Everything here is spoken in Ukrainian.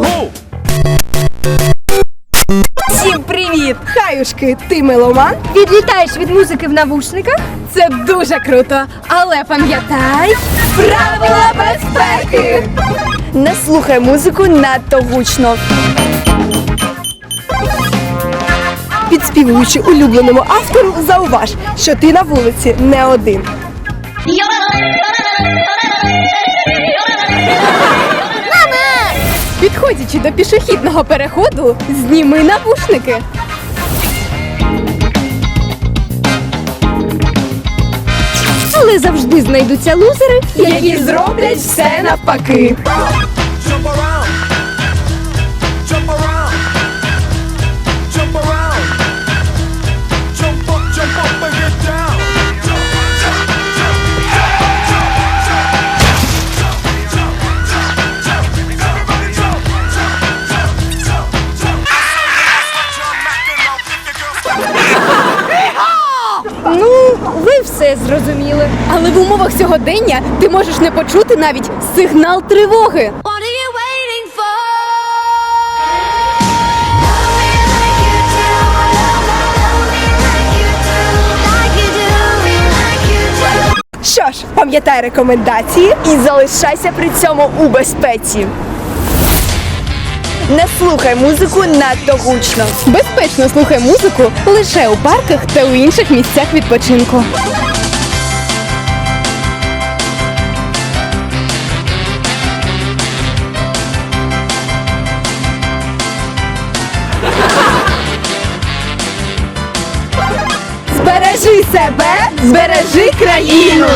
Агу! Всім привіт! Хаюшки, ти меломан? Відлітаєш від музики в навушниках? Це дуже круто. Але пам'ятай правила безпеки! Не слухай музику надто гучно. Підспівуючи улюбленому автору, зауваж, що ти на вулиці не один. Підходячи до пішохідного переходу, зніми навушники. Але завжди знайдуться лузери, Які зроблять все навпаки. Все зрозуміли. Але в умовах сьогодення ти можеш не почути навіть сигнал тривоги. Що ж, пам'ятай рекомендації. І залишайся при цьому у безпеці. Не слухай музику надто гучно. Безпечно слухай музику лише у парках та у інших місцях відпочинку. Бережи себе, збережи країну.